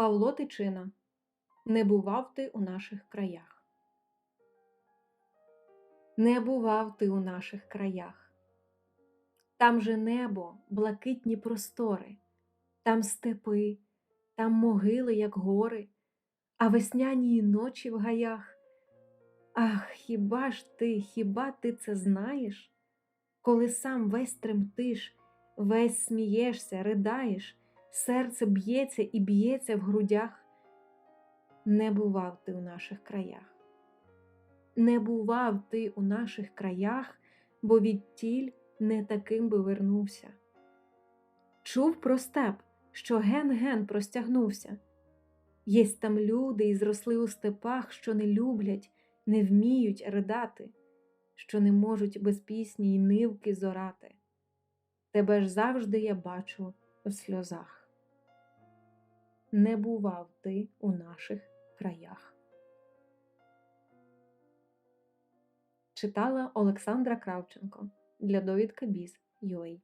Павло Тичина Не бував ти у наших краях. Не бував ти у наших краях. Там же небо, блакитні простори, там степи, там могили, як гори, а весняні ночі в гаях. Ах, хіба ж ти, хіба ти це знаєш? Коли сам весь тремтиш, весь смієшся, ридаєш, серце б'ється і б'ється в грудях. Не бував ти у наших краях. Не бував ти у наших краях, бо відтіль не таким би вернувся. Чув про степ, що ген-ген простягнувся. Єсть там люди і зросли у степах, що не люблять, не вміють ридати, що не можуть без пісні й нивки зорати. Тебе ж завжди я бачу в сльозах. Не бував ти у наших краях. Читала Олександра Кравченко для довідка Біз.UA